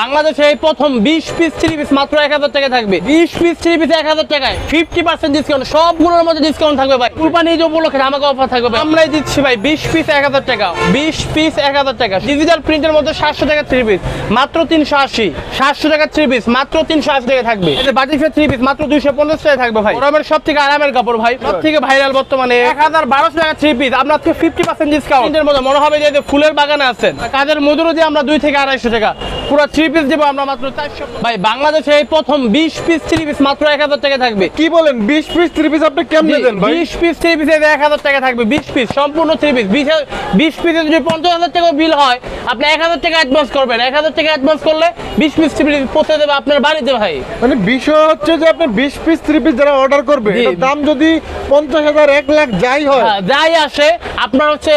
বাংলাদেশে এই প্রথম বিশ পিস থ্রি পিস মাত্র এক হাজার টাকা থাকবে। বিশ পিস থ্রি পিস এক হাজার টাকায়। ফিফটি পার্সেন্ট ডিসকাউন্ট সবগুলোর মধ্যে ডিসকাউন্ট থাকবে ভাই। কুরবানি ঈদ উপলক্ষে আমাকে অফার থাকবে ভাই। আমরাই দিচ্ছি ভাই বিশ পিস এক হাজার টাকা। বিশ পিস এক হাজার টাকা। ডিজিটাল প্রিন্টের মধ্যে সাতশো টাকা থ্রি পিস মাত্র তিনশো আশি। সাতশো টাকা থ্রি পিস মাত্র তিনশো আশি টাকা থাকবে। বাটিফের থ্রি পিস মাত্র দুইশো পঞ্চাশ টাকা থাকবে ভাই। গরমের সব থেকে আরামের কাপড় ভাই। সব থেকে ভাইরাল বর্তমানে এক হাজার বারোশো টাকা থ্রি পিস আপনার আজকে ফিফটি পার্সেন্ট ডিসকাউন্টের মধ্যে মনে হবে যে যে ফুলের বাগানে আছেন। কাজের মজুরও দিয়ে আমরা দুই থেকে আড়াইশো টাকা। পুরো থ্রি পিস দেবো আমরা মাত্র চারশো ভাই বাংলাদেশে এই প্রথম বিশ পিস থ্রি পিস মাত্র এক হাজার টাকা থাকবে। কি বলেন বিশ পিস থ্রি পিস আপনি কেমনে দেন ভাই? বিশ পিস থ্রি পিসে এক হাজার টাকা থাকবে বিশ পিস সম্পূর্ণ থ্রি পিস। বিশ বিশ পিসে যদি পঞ্চাশ হাজার টাকা বিল হয় আপনি এক হাজার টাকা অ্যাডভান্স করবেন। এক হাজার টাকা অ্যাডভান্স করলে বিশ পিস থ্রি পিস পৌঁছে দেবে আপনার বাড়িতে ভাই। মানে বিষয় হচ্ছে যে আপনি বিশ পিস থ্রি পিস যারা অর্ডার করবে দাম যদি পঞ্চাশ হাজার এক লাখ যাই হয়। হ্যাঁ, যাই আসে আপনার হচ্ছে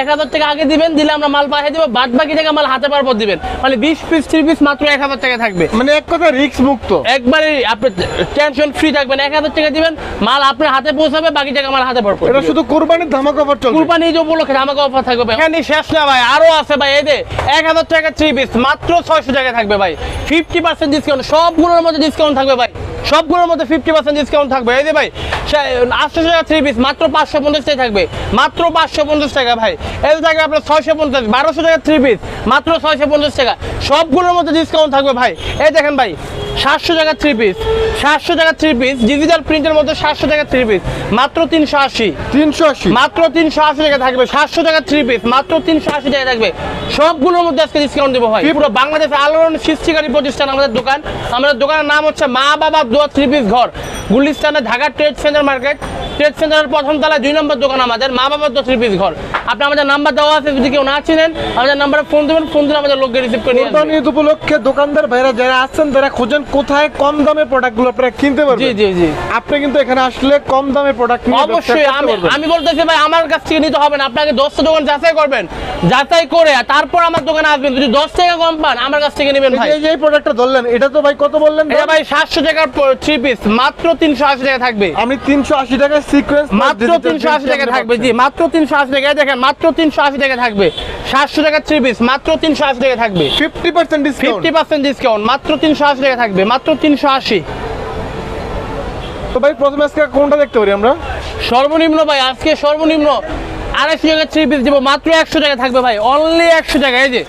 এক হাজার টাকা আগে দিবেন দিলে আমরা মাল পাঠিয়ে দেবো বাদ বাকি টাকা মাল হাতে পারব দিবেন। মানে বিশ পিস থ্রি পিস মাত্র এক হাজার টাকা থাকবে। মানে এক কথা রিক্স মুক্ত। একবারে আপনি টেনশন ফ্রি থাকবেন এক হাজার টাকা দিবেন মাল আপনার হাতে পৌঁছাবে বাকি টাকা আমার হাতে পড়বে এটা শুধু কোরবানির ধামাকা অফার চলবে। কুরবানি যে উপলক্ষে আমাকে অফার থাকবে ভাই। এখানে শেষ না ভাই আরও আছে ভাই এই যে এক হাজার টাকা থ্রি পিস মাত্র ছয়শো টাকা থাকবে ভাই। ফিফটি পার্সেন্ট ডিসকাউন্ট সবগুলোর মধ্যে ডিসকাউন্ট থাকবে ভাই। সবগুলোর মধ্যে ফিফটি পার্সেন্ট ডিসকাউন্ট থাকবে। এই যে ভাই আটশো টাকা থ্রি পিস মাত্র পাঁচশো পঞ্চাশ টাকা থাকবে। মাত্র পাঁচশো পঞ্চাশ টাকা ভাই। এই থাকবে আপনার ছয়শো পঞ্চাশ বারোশো টাকা থ্রি পিস মাত্র ছয়শো পঞ্চাশ টাকা। সবগুলোর মধ্যে ডিসকাউন্ট থাকবে ভাই। এই দেখেন ভাই সাতশো টাকা থ্রি পিস সাতশো টাকা থ্রি পিস ডিজিটাল প্রিন্টের মধ্যে সাতশো টাকা থ্রি পিস মাত্র তিনশো আশি। তিনশো আশি। মাত্র তিনশো আশি টাকা থাকবে সাতশো টাকা থ্রি পিস মাত্র তিনশো আশি টাকা থাকবে। সবগুলোর মধ্যে আজকে ডিসকাউন্ট দেবো ভাই। পুরো বাংলাদেশে আলোড়ন সৃষ্টিকারী প্রতিষ্ঠান আমাদের দোকান। আমাদের দোকানের নাম হচ্ছে মা বাবা দোয়া থ্রি পিস ঘর। গুলিস্তানে Dhaka trade centre market. Trade সেন্টারের প্রথম তলায় দুই নম্বর দোকান আমাদের মা বাবা দোয়া থ্রি পিস ঘর। আপনি আমাদের নাম্বার দেওয়া আছে যদি কেউ না চিনেন আমাদের নাম্বারে ফোন দেবেন ফোন দিলে আমাদের লোককে রিসিভ করে নিয়ে উপলক্ষে দোকানদার ভাইরা যারা আসছেন তারা খোঁজেন কোথায় কম দামে প্রোডাক্টগুলো আপনারা কিনতে জি পারবেন। জি জি আপনি কিন্তু এখানে আসলে কম দামে প্রোডাক্ট অবশ্যই আমি আমি বলতেছি ভাই আমার কাছ থেকে নিতে হবে না। আপনাকে দশটা দোকান যাচাই করবেন। যাচাই করে তারপর আমার দোকানে আসবেন। যদি দশ টাকা কম পান আমার কাছ থেকে নেবেন ভাই। এই প্রোডাক্টটা ধরলেন এটা তো ভাই কত বললেন এটা ভাই সাতশো টাকার থ্রি পিস মাত্র তিনশো আশি টাকা থাকবে। আমি তিনশো আশি টাকায় সিকোয়েন্স মাত্র তিনশো আশি টাকা থাকবে জি মাত্র তিনশো আশি টাকা দেখেন মাত্র তিনশো আশি টাকা থাকবে। সাতশো টাকার থ্রি পিস মাত্র তিনশো আশি টাকা থাকবে। Fifty percent discount fifty percent discount মাত্র তিনশো আশি টাকা থাকবে মাত্র তিনশো আশি। তো ভাই প্রথমে আজকে কোনটা দেখতে পারি আমরা? সর্বনিম্ন ভাই আজকে সর্বনিম্ন আড়াইশো টাকা থ্রি পিস দিব মাত্র একশো টাকা থাকবে ভাই অনলি একশো টাকা এই যে।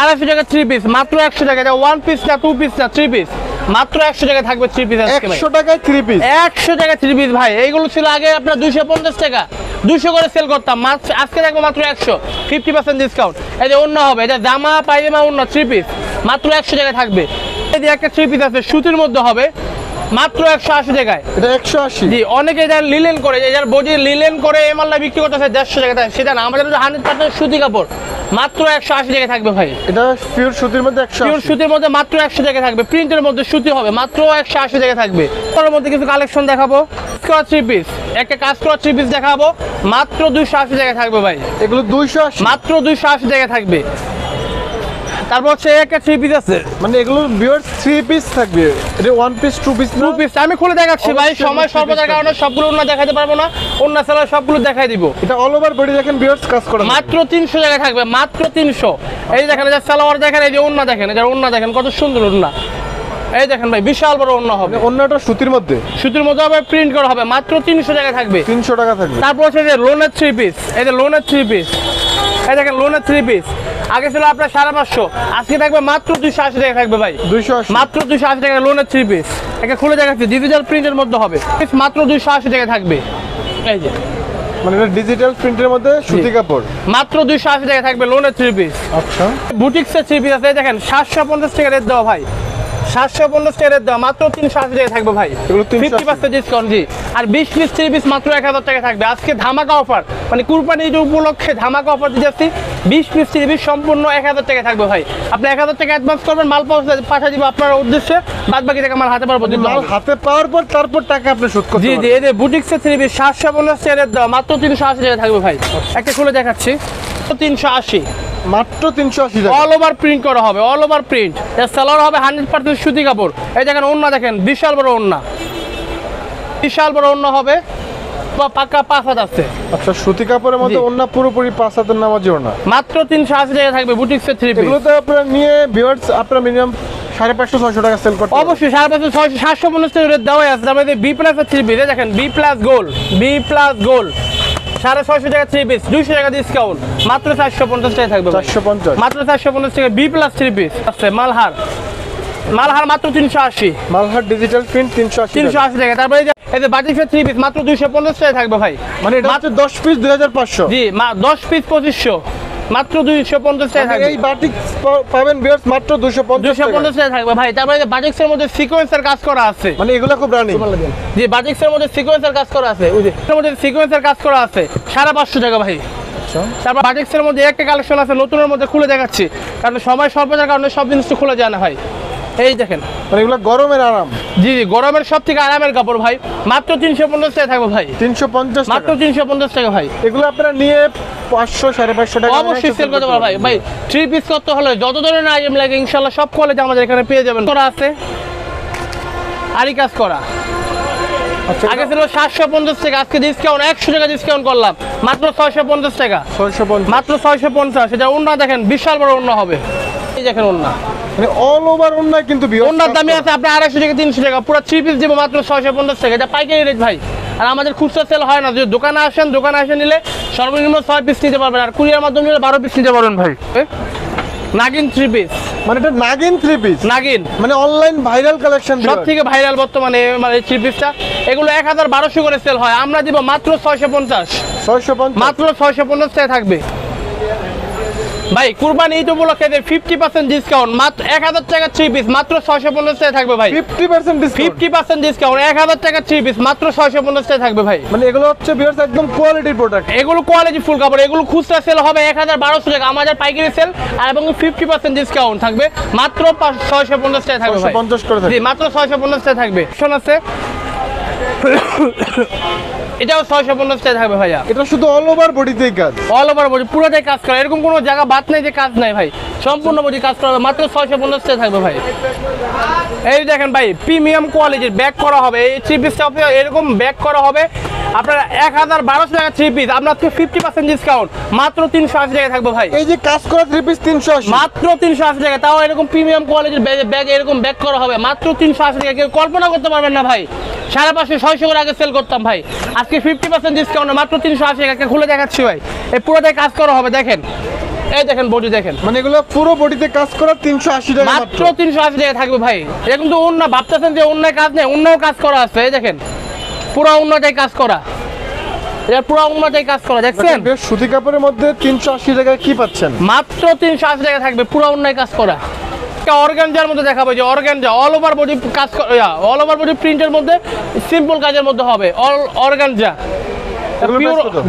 আড়াইশো টাকা থ্রি পিস মাত্র একশো টাকা ওয়ান পিস না টু পিস না থ্রি পিস মাত্র একশো টাকা থাকবে থ্রি পিস আজকে টাকায় থ্রি পিস একশো টাকা থ্রি পিস ভাই। এইগুলো ছিল আগে আপনার দুইশো পঞ্চাশ টাকা। দুশো করে সেল করতাম। আজকে দেখব মাত্র একশো। ফিফটি পার্সেন্ট ডিসকাউন্ট এই যে অন্য হবে এটা জামা পায়জামা অন্য থ্রি পিস মাত্র একশো টাকা থাকবে। এই যে একটা থ্রি পিস আছে সুতির মধ্যে হবে। মাত্র একশো আশি টাকায়। এটা একশো আশি। জি অনেকে এটা লিলেন করে যার বডি লিলেন করে এই মালটা বিক্রি করতেছে দেড়শো টাকা সেটা না। আমাদের হান্ড্রেড পার্সেন্ট সুতি কাপড়। মাত্র একশো আশি টাকা থাকবে ভাই। এটা পিওর সুতির মধ্যে একশো পিওর সুতির মধ্যে মাত্র একশো টাকা থাকবে। প্রিন্টের মধ্যে সুতি হবে মাত্র একশো আশি টাকা থাকবে। তার মধ্যে কিছু কালেকশন দেখাবো। করা থ্রি পিস একটা কাজ করা থ্রি পিস দেখাবো। মাত্র দুইশো আশি টাকা থাকবে ভাই। এগুলো দুইশো আশি। মাত্র দুইশো আশি টাকা থাকবে। তারপর হচ্ছে একটা থ্রি পিস আছে। মানে এগুলো বিয়ার থ্রি পিস থাকবে। এটা one piece two piece two piece আমি খুলে দেখাচ্ছি ভাই সময় স্বল্পতার কারণে সবগুলো না দেখাতে পারব না অন্য সেলার সবগুলো দেখাই দিব। এটা অল ওভার বডি দেখেন বিয়ার্স কাজ করা মাত্র তিনশো টাকা থাকবে মাত্র তিনশো। এই দেখেন যে সালোয়ার দেখেন এই যে ওন্না দেখেন এই যে ওন্না দেখেন কত সুন্দর ওন্না এই দেখেন ভাই বিশাল বড় অন্য হবে। অন্যটা সুতির মধ্যে? সুতির মধ্যে হবে প্রিন্ট করা হবে মাত্র তিনশো টাকা থাকবে। তিনশো টাকা থাকবে। তারপর হচ্ছে যে লোনের থ্রি পিস এই যে লোনের থ্রি পিস এই দেখেন লোনের থ্রি পিস আগে ছিল আপনার সাড়ে পাঁচশো আজকে থাকবে মাত্র দুইশো আশি টাকা থাকবে ভাই। দুইশো আশি। মাত্র দুইশো আশি টাকা লোনের থ্রি পিস একে খুলে দেখাচ্ছি ডিজিটাল প্রিন্টের মধ্যে হবে। মাত্র দুইশো আশি টাকা থাকবে। এই যে। মানে এটা ডিজিটাল প্রিন্টের মধ্যে সুতি কাপড়? মাত্র দুইশো আশি টাকা থাকবে লোনের থ্রি পিস আচ্ছা। বুটিক্সের থ্রি পিস আছে দেখেন সাতশো পঞ্চাশ টাকা রেট দেওয়া ভাই। সাতশো পঞ্চাশ টাকা রেট দেওয়া মাত্র তিনশো আশি টাকা থাকবে ভাই। এগুলো 380 ফিফটি পার্সেন্ট ডিসকাউন্ট জি। আর বিশ পিস থ্রি পিস মাত্র এক হাজার টাকা থাকবে। আজকে ধামাকা অফার মানে কুরবানি উপলক্ষে ধামাকা অফার দিয়ে যাচ্ছি। বিশ পিস থ্রি পিস সম্পূর্ণ এক হাজার টাকা থাকবে ভাই। আপনি এক হাজার টাকা অ্যাডভান্স করবেন মাল পাঠিয়ে দিব আপনার উদ্দেশ্যে। বাদ বাকি টাকা মাল হাতে পারব মাল হাতে পাওয়ার পর তারপর টাকা আপনি শোধ করতে জি জি এই যে বুটিক্সের থ্রি পিস সাতশো পঞ্চাশ টাকা রেট দেওয়া মাত্র তিনশো আশি টাকা থাকবে ভাই। একটা খুলে দেখাচ্ছি। তিনশো আশি। মাত্র তিনশো আশি টাকা। অল ওভার প্রিন্ট করা হবে অল ওভার প্রিন্ট এর সালোয়ার হবে হান্ড্রেড পার্সেন্ট সুতি কাপড়। এই দেখেন ওন্না দেখেন বিশাল বড় ওন্না বিশাল বড় ওন্না হবে পা- পাক্কা পাঁচ হাত আছে। আচ্ছা সুতি কাপড়ের মধ্যে। অন্য পুরোপুরি পাঁচ হাতের নামাজিও না মাত্র তিনশো আশি টাকা থাকবে বুটিক্সের থ্রি পিস এগুলোতে আপনারা নিয়ে ভিউয়ার্স আপনারা মিনিমাম সাড়ে পাঁচশো ছয়শো টাকা সেল করতে অবশ্যই সাড়ে পাঁচশো ছয়শো সাতশো পঞ্চাশ টাকা রেট দেওয়াই আছে। তারপরে বি প্লাস থ্রি পিস দেখেন বি প্লাস গোল বি প্লাস গোল সাড়ে ছয়শো টাকা থ্রি পিস দুইশো টাকা ডিসকাউন্ট মাত্র চারশো পঞ্চাশ টাকা থাকবে চারশো পঞ্চাশ। মাত্র চারশো পঞ্চাশ টাকা বি প্লাস থ্রি পিস আছে মালহার। মালহার মাত্র তিনশো আশি। মালহার ডিজিটাল প্রিন্ট তিনশো আশি তিনশো আশি টাকা। তারপরে এই যে এই থ্রি পিস মাত্র দুইশো পঞ্চাশ টাকা থাকবে ভাই। মানে এটা দশ পিস দুই হাজার পাঁচশো। জি দশ পিস পঁচিশশো। মাত্র দুইশো পঞ্চাশ টাকা থাকবে। এই বাটিক পাবেন ভিউয়ার্স মাত্র পঞ্চাশ দুইশো পঞ্চাশ টাকা থাকবে। ভাই তারপরে এই যে বাটিক্সের মধ্যে সিকোয়েন্সের কাজ করা আছে। মানে এগুলো খুব রানি জি বাটিক্সের মধ্যে সিকোয়েন্সের কাজ করা আছে। ওই যে এর মধ্যে সিকোয়েন্সের কাজ করা আছে। সাড়ে পাঁচশো টাকা ভাই। তারপর বাটিক্সের মধ্যে একটা কালেকশন আছে নতুনের মধ্যে খুলে দেখাচ্ছি। কারণ সময় স্বল্পতার কারণে সব জিনিস তো খুলে যায় না ভাই। এই দেখেন। মানে এগুলো গরমের আরাম। জি জি গরমের সব থেকে আরামের কাপড় ভাই। মাত্র তিনশো পঞ্চাশ টাকা থাকবে ভাই। তিনশো পঞ্চাশ মাত্র তিনশো পঞ্চাশ টাকা ভাই। এগুলো আপনারা নিয়ে পাঁচশো সাড়ে পাঁচশো টাকা অবশ্যই সেল করতে ভাই। ভাই থ্রি পিস করতে হলে যত ধরনের আইটেম লাগে ইনশাল্লাহ সব কোয়ালিটি আমাদের এখানে পেয়ে যাবেন। করা আছে। আরি কাজ করা। আচ্ছা আগে ছিল সাতশো পঞ্চাশ টাকা আজকে ডিসকাউন্ট একশো টাকা ডিসকাউন্ট করলাম। মাত্র ছয়শো পঞ্চাশ টাকা। ছয়শো মাত্র ছয়শো পঞ্চাশ। এটা দেখেন বিশাল বড় ওন্না হবে। এই দেখেন মানে অল ওভার কিন্তু ওন্নার দামই আছে আপনার আড়াইশো থেকে তিনশো টাকা। পুরো থ্রি পিস দেবো মাত্র ছয়শো পঞ্চাশ টাকা। এটা পাইকারি রেট ভাই। আর আমাদের খুচরা সেল হয় না। যদি দোকানে আসেন দোকানে আসে নিলে সর্বনিম্ন ছয় পিস নিতে পারবেন। আর কুরিয়ার মাধ্যমে নিলে বারো পিস নিতে পারবেন ভাই। নাগিন থ্রি পিস মানে এটা নাগিন থ্রি পিস নাগিন। মানে অনলাইন ভাইরাল কালেকশন সব থেকে ভাইরাল বর্তমানে মানে থ্রি পিসটা এগুলো এক হাজার বারোশো করে সেল হয়। আমরা দিব মাত্র ছয়শো পঞ্চাশ। ছয়শো মাত্র ছয়শো পঞ্চাশ টাকা থাকবে। ভাই কুরবানি ঈদ উপলক্ষে ফিফটি পার্সেন্ট ডিসকাউন্ট মাত্র এক হাজার টাকা থ্রি পিস মাত্র ছয়শো পঞ্চাশ টাকা থাকবে ভাই। Fifty percent discount fifty percent discount এক হাজার টাকা থ্রি পিস মাত্র ছয়শো পঞ্চাশ টাকা থাকবে ভাই। মানে এগুলো হচ্ছে ভিউয়ার্স একদম কোয়ালিটির প্রোডাক্ট এগুলো কোয়ালিটি ফুল কাপড় এগুলো খুচরা সেল হবে এক হাজার বারোশো টাকা আমাদের পাইকারি সেল আর এবং ফিফটি পার্সেন্ট ডিসকাউন্ট থাকবে মাত্র ছয়শো পঞ্চাশ টাকা থাকবে ভাই। 650 করে থাকবে। জি মাত্র ছয়শো পঞ্চাশ টাকা থাকবে। শোন আছে। এটাও ছয়শো পঞ্চাশ টাকা থাকবে ভাইয়া। এটা শুধু অল ওভার বডিতেই কাজ। অল ওভার বডি পুরোটাই কাজ করে। এরকম কোনো জায়গা বাদ নাই যে কাজ নাই ভাই। সম্পূর্ণ বডি কাজ করা হবে। মাত্র ছয়শো পঞ্চাশ থাকবে ভাই। এই দেখেন ভাই প্রিমিয়াম কোয়ালিটির ব্যাক করা হবে। এই থ্রি পিসটা এরকম ব্যাক করা হবে। আপনার এক হাজার বারোশো টাকা থ্রি পিস আপনার ফিফটি পার্সেন্ট ডিসকাউন্ট মাত্র তিনশো আশি টাকা থাকবে ভাই। এই যে কাজ করা থ্রি পিস তিনশো আশি। মাত্র তিনশো আশি টাকা। তাও এরকম প্রিমিয়াম কোয়ালিটির ব্যাগ এরকম ব্যাক করা হবে। মাত্র তিনশো আশি টাকা। কেউ কল্পনা করতে পারবেন না ভাই। সাড়ে পাঁচশো ছয়শো করে আগে সেল করতাম ভাই। আজকে ফিফটি পার্সেন্ট ডিসকাউন্ট মাত্র তিনশো আশি টাকা। খুলে দেখাচ্ছি ভাই। এই পুরোটাই কাজ করা হবে দেখেন। এই দেখেন বডি দেখেন। মানে এগুলো পুরো বডিতে কাজ করা তিনশো আশি টাকা মাত্র মাত্র। তিনশো আশি টাকা থাকবে ভাই। এটা কিন্তু অন্য ভাবতেছেন যে অন্য কাজ নেই অন্যও কাজ করা আছে এই দেখেন। পুরো অন্যটাই কাজ করা। এটা পুরো অন্যটাই কাজ করা দেখছেন? বেশ সুতি কাপড়ের মধ্যে তিনশো আশি টাকায় কি পাচ্ছেন? মাত্র তিনশো আশি টাকা থাকবে পুরো অন্যায় কাজ করা। অর্গানজার মধ্যে দেখাবো যে অর্গানজা অল ওভার বডি কাজ অল ওভার বডি প্রিন্টের মধ্যে সিম্পল কাজের মধ্যে হবে অল অর্গানজা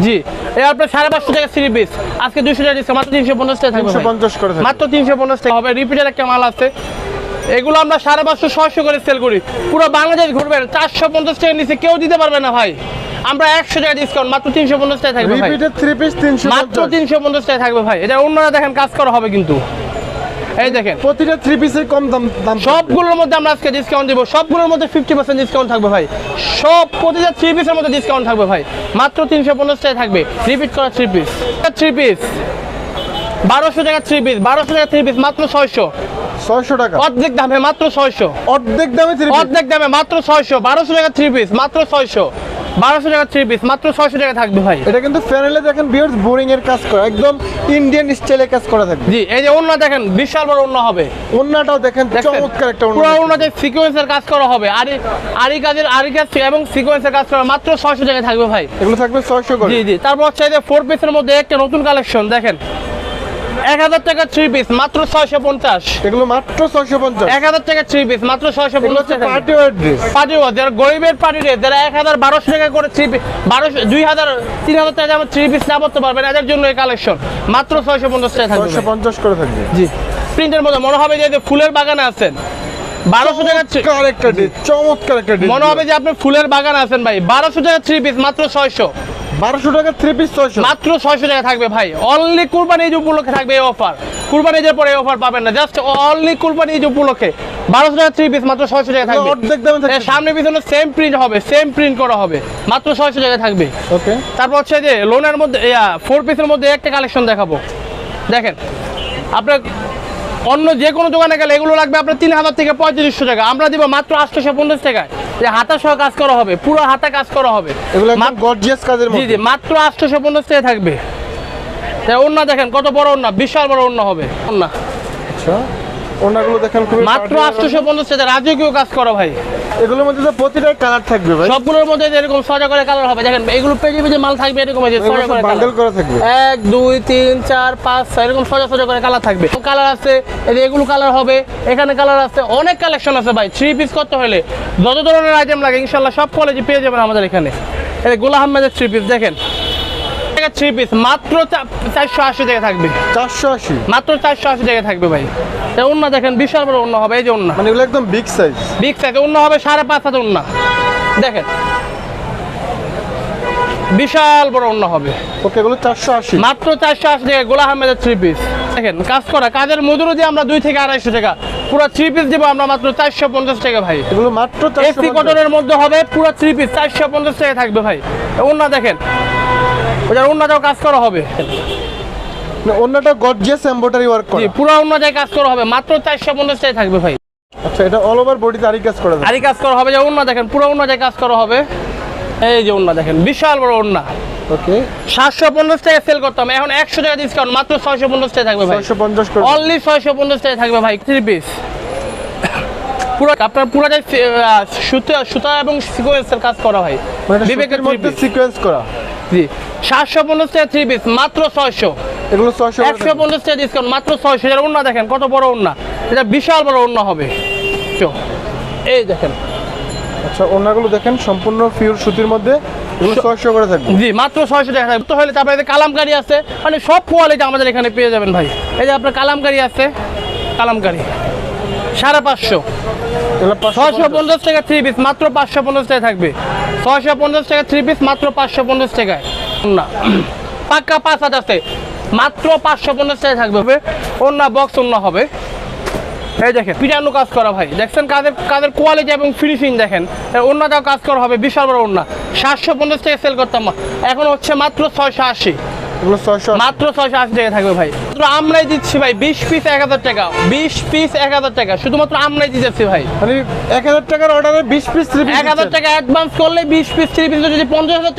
জি এটা আপনার সাড়ে পাঁচশো টাকা থ্রি পিস আজকে দুশো টাকা ডিসকাউন্ট মাত্র তিনশো পঞ্চাশ টাকা তিনশো পঞ্চাশ করে মাত্র তিনশো পঞ্চাশ টাকা। হবে রিপিটের একটা মাল আছে। এগুলো আমরা সাড়ে পাঁচশো ছয়শো করে সেল করি। পুরো বাংলাদেশ ঘুরবেন চারশো পঞ্চাশ টাকা নিচে কেউ দিতে পারবে না ভাই। আমরা একশো টাকা ডিসকাউন্ট মাত্র তিনশো পঞ্চাশ টাকা থাকবে থ্রি পিস তিনশো মাত্র তিনশো পঞ্চাশ টাকা থাকবে ভাই। এটা অন্যরা দেখেন কাজ করা হবে কিন্তু। এই দেখেন। প্রতিটা থ্রি পিসের কম দাম দাম সবগুলোর মধ্যে আমরা আজকে ডিসকাউন্ট দিব। সবগুলোর মধ্যে ফিফটি পার্সেন্ট ডিসকাউন্ট থাকবে ভাই। সব প্রতিটা থ্রি পিসের মধ্যে ডিসকাউন্ট থাকবে ভাই। মাত্র তিনশো পঞ্চাশ টাকা থাকবে। রিপিট করা থ্রি পিস থ্রি পিস বারোশো টাকা থ্রি পিস বারোশো টাকা থ্রি পিস মাত্র ছয়শো। ছয়শো টাকা। অর্ধেক দামে মাত্র ছয়শো। অর্ধেক দামে অর্ধেক দামে মাত্র ছয়শো। বারোশো টাকা থ্রি পিস মাত্র ছয়শো। বারোশো টাকা থ্রি পিস মাত্র ছয়শো টাকা থাকবে ভাই। এটা কিন্তু ফ্যানেলে দেখেন বিয়ার্স বোরিং এর কাজ করা একদম ইন্ডিয়ান স্টাইলে কাজ করা থাকবে। জি এই যে অন্য দেখেন বিশাল বড় হবে। অন্যটাও দেখেন? চমৎকার একটা পুরো অন্য ওনাতে সিকোয়েন্সের কাজ করা হবে। আর আরি কাজের আরি কাজ এবং সিকোয়েন্সের কাজ করা মাত্র ছয়শো টাকা থাকবে ভাই। এগুলো থাকবে ছয়শো করে। জি জি তারপর হচ্ছে যে ফোর পিসের মধ্যে একটা নতুন কালেকশন দেখেন। এক হাজার টাকা থ্রি পিস মাত্র ছয়শো পঞ্চাশ। এগুলো মাত্র ছয়শো পঞ্চাশ। এক হাজার টাকা থ্রি পিস মাত্র ছয়শো পঞ্চাশ party wear dress party wear যারা গরিবের পার্টি রে যারা এক হাজার বারোশো টাকা করে থ্রি পিস বারোশো দুই হাজার তিন হাজার টাকা যেমন থ্রি পিস না করতে পারবেন এদের জন্য এই কালেকশন মাত্র ছয়শো পঞ্চাশ টাকা ছয়শো পঞ্চাশ করে থাকবে। জি। প্রিন্টের মধ্যে মনে হবে যে ফুলের বাগানে আছেন বারোশো টাকা চমৎকার একটা মনে হবে যে আপনি ফুলের বাগান আছেন ভাই বারোশো টাকা থ্রি পিস মাত্র ছয়শো। বারোশো টাকা থ্রি পিস ছয়শো। মাত্র ছয়শো টাকা থাকবে ভাই। অনলি কুরবানি ঈদ উপলক্ষে থাকবে এই অফার কুরবানি ঈদের পরে এই অফার পাবেন না। জাস্ট অনলি কুরবানি ঈদ উপলক্ষে। বারোশো টাকা থ্রি পিস মাত্র ছয়শো টাকা থাকবে। অর্ধেক দামে থাকছে। সামনে পিছনে সেম প্রিন্ট হবে সেম প্রিন্ট করা হবে। মাত্র ছয়শো টাকা থাকবে। ওকে তারপর হচ্ছে যে লোনের মধ্যে ফোর পিসের মধ্যে একটা কালেকশন দেখাবো। দেখেন আপনার অন্য যে কোনো দোকানে গেলে এগুলো লাগবে আপনার তিন হাজার থেকে পঁয়ত্রিশশো টাকা। আমরা দিব মাত্র আটশোশো পঞ্চাশ টাকায়। যে হাতা সহ কাজ করা হবে পুরো হাতা কাজ করা হবে। এগুলো মাত্র- গর্জিয়াস কাজের জি জি মাত্র আটশোশো পঞ্চাশ টাকা থাকবে। অন্য ওন্না দেখেন কত বড় ওন্না বিশাল বড় অন্য হবে। ওন্না আচ্ছা। ওনাগুলো দেখেন খুবই মাত্র টাকা। রাজকীয় কাজ করা ভাই। এগুলোর মধ্যে তো কালার থাকবে ভাই। সবগুলোর মধ্যে এরকম সজা করে কালার হবে। দেখেন এগুলো পেজে পেজে মাল থাকবে এরকম এই যে করে বান্ডেল করা থাকবে। এক দুই তিন চার পাঁচ ছয় এরকম সোজা সোজা করে কালার থাকবে। কালার আছে এই যে এগুলো কালার হবে। এখানে কালার আছে অনেক কালেকশন আছে ভাই। থ্রি পিস করতে হলে যত ধরনের আইটেম লাগে ইনশাল্লাহ সব কোয়ালিটি পেয়ে যাবেন আমাদের এখানে। এই গোলা আহমেদের থ্রি পিস দেখেন। থ্রি পিস মাত্র চারশো আশি টাকা থাকবে। চারশো আশি? মাত্র চারশো আশি টাকা থাকবে ভাই। অন্য দেখেন বিশাল বড় অন্য হবে এই যে অন্য মানে এগুলো একদম বিগ সাইজ বিগ সাইজ অন্য হবে সাড়ে পাঁচ হাজার অন্য দেখেন বিশাল বড় অন্য হবে। ওকে এগুলো চারশো আশি। মাত্র চারশো আশি টাকা গোলা আহমেদের থ্রি পিস দেখেন কাজ করা কাজের মজুরি দিয়ে আমরা দুই থেকে আড়াইশো টাকা। পুরো থ্রি পিস দিব আমরা মাত্র চারশো পঞ্চাশ টাকা ভাই। এগুলো মাত্র এসি কটনের মধ্যে হবে পুরো থ্রি পিস চারশো পঞ্চাশ টাকা থাকবে ভাই। অন্য দেখেন ওটার অন্যটাও কাজ করা হবে। অন্যটা গর্জিয়াস এমব্রয়ডারি ওয়ার্ক করা। পুরো অন্যটায় কাজ করা হবে। মাত্র চারশো পঞ্চাশ টাকা থাকবে ভাই। আচ্ছা এটা অল ওভার বডিতে আরি কাজ করা যায় কাজ করা হবে। যে অন্য দেখেন পুরো অন্যটায় কাজ করা হবে। এই যে অন্য দেখেন বিশাল বড় অন্য ওকে সাতশো পঞ্চাশ টাকা সেল করতাম। এখন একশো টাকা ডিসকাউন্ট মাত্র ছয়শো পঞ্চাশ টাকা থাকবে ভাই। ছয়শো পঞ্চাশ অনলি ছয়শো পঞ্চাশ টাকা থাকবে ভাই থ্রি পিস পুরো আপনার পুরোটাই আহ, সুতা সুতা এবং সিকোয়েন্সের কাজ করা হয় মানে বিবেকের মধ্যে সিকোয়েন্স করা। জি। সাতশো পঞ্চাশ টাকা থ্রি পিস মাত্র ছয়শো। এগুলো ছয়শো একশো পঞ্চাশ টাকা ডিসকাউন্ট মাত্র ছয়শো। এর অন্য দেখেন কত বড় অন্য এটা বিশাল বড় অন্য হবে। এই দেখেন। আচ্ছা ওনাগুলো দেখেন সম্পূর্ণ পিওর সুতির মধ্যে। ছয়শো করে থাকবে। জি মাত্র ছয়শো টাকা। থাকবে তো হলে তারপরে কালামকারি আছে। মানে সব কোয়ালিটি আমাদের এখানে পেয়ে যাবেন ভাই। এই যে আপনার কালামকারি আছে। কালামকারি। সাড়ে পাঁচশো। ছয়শো পঞ্চাশ। টাকা থ্রি পিস মাত্র পাঁচশো পঞ্চাশ টাকা থাকবে। ছয়শো পঞ্চাশ টাকা থ্রি পিস মাত্র পাঁচশো পঞ্চাশ টাকায়। না পাক্কা পাঁচ হাজার আছে। মাত্র পাঁচশো পঞ্চাশ টাকা থাকবে। অন্য বক্স অন্য হবে। এই দেখেন পিটানো কাজ করা ভাই। দেখছেন কাদের কাদের কোয়ালিটি এবং ফিনিশিং দেখেন। অন্যটাও কাজ করা হবে বিশাল বড় অন্য সাতশো পঞ্চাশ টাকা সেল করতাম। এখন হচ্ছে মাত্র ছয়শো আশি। এগুলো মাত্র টাকা থাকবে ভাই। আমরাই দিচ্ছি ভাই বিশ পিস এক হাজার টাকা। বিশ পিস এক হাজার টাকা শুধুমাত্র আমরাই ভাই। মানে টাকার অর্ডারে পিস টাকা অ্যাডভান্স করলে বিশ পিস যদি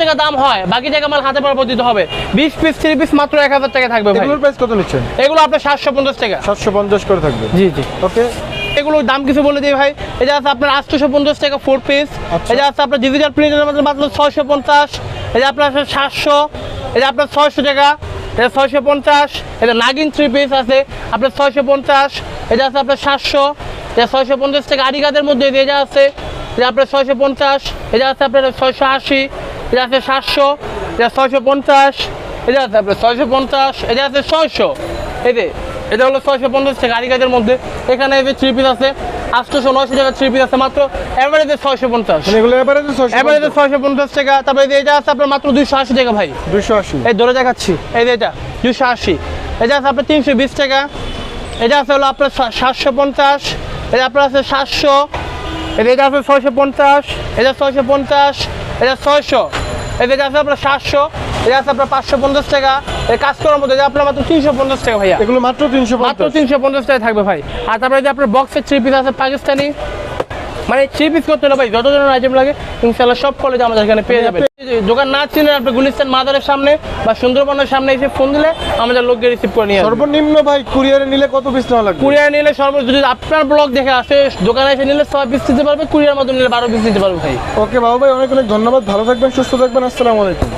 টাকা দাম হয় বাকি টাকা মাল হাতে পর দিতে হবে। বিশ পিস থ্রি পিস মাত্র এক হাজার টাকা থাকবে ভাই। এগুলোর প্রাইস কত নিচ্ছেন? এগুলো আপনার সাতশো পঞ্চাশ টাকা। সাতশো পঞ্চাশ করে থাকবে। জি জি। ওকে। এগুলোর দাম কিছু বলে দিই ভাই। এটা আছে আপনার আটশোশো পঞ্চাশ টাকা ফোর পিস। এটা আছে আপনার ডিজিটাল প্রিন্টের মধ্যে মাত্র ছয়শো পঞ্চাশ। এটা আপনার সাতশো। এটা আপনার ছয়শো টাকা এটা ছয়শো পঞ্চাশ এটা নাগিন থ্রি পিস আছে আপনার ছয়শো পঞ্চাশ এটা আছে আপনার সাতশো এটা ছয়শো পঞ্চাশ টাকা আড়িগাদের মধ্যে এটা আছে এটা আপনার ছয়শো পঞ্চাশ এটা আছে আপনার ছয়শো আশি এটা আছে সাতশো এটা ছয়শো পঞ্চাশ এটা আছে আপনার ছয়শো পঞ্চাশ এটা আছে ছয়শো এই যে এটা হলো ছয়শো পঞ্চাশ টাকা আড়িগাদের মধ্যে এখানে এই যে থ্রি পিস আছে আটশোশো নয়শো টাকা থ্রি পিস আছে মাত্র অ্যাভারেজে ছয়শো পঞ্চাশ মানে এভারেজে ছয়শো পঞ্চাশ টাকা তারপরে এটা আছে আপনার মাত্র দুইশো আশি টাকা ভাই দুশো আশি এই ধরে দেখাচ্ছি এই যে এটা দুশো আশি এটা আছে আপনার তিনশো বিশ টাকা এটা আছে হলো আপনার সাতশো পঞ্চাশ এটা আপনার আছে সাতশো এটা আছে ছয়শো পঞ্চাশ এটা ছয়শো পঞ্চাশ এটা ছয়শো এটা আছে আপনার সাতশো এটা আছে আপনার পাঁচশো পঞ্চাশ টাকা এই কাজ করার মধ্যে আপনার মাত্র তিনশো পঞ্চাশ টাকা ভাইয়া। এগুলো মাত্র তিনশো মাত্র পঞ্চাশ তিনশো পঞ্চাশ টাকা থাকবে ভাই। আর তারপরে যে আপনার বক্সের থ্রি পিস আছে পাকিস্তানি মানে থ্রি পিস করতে ভাই যত ধরনের আইটেম লাগে ইনশাল্লাহ সব কলেজ আমাদের এখানে পেয়ে যাবে দোকান না চিনেন আপনি গুলিস্তান মাদারের সামনে বা সুন্দরবনের সামনে এসে ফোন দিলে আমাদের লোককে রিসিভ করে নিয়ে সর্বনিম্ন ভাই কুরিয়ারে নিলে কত পিস নেওয়া লাগবে? কুরিয়ার নিলে সর্বোচ্চ যদি আপনার ব্লগ দেখে আসে দোকানে এসে নিলে ছয় পিস দিতে পারবে কুরিয়ার মাধ্যমে নিলে বারো পিস দিতে পারবে ভাই। ওকে বাবু ভাই অনেক অনেক ধন্যবাদ। ভালো থাকবেন সুস্থ থাকবেন। আসসালামু আলাইকুম।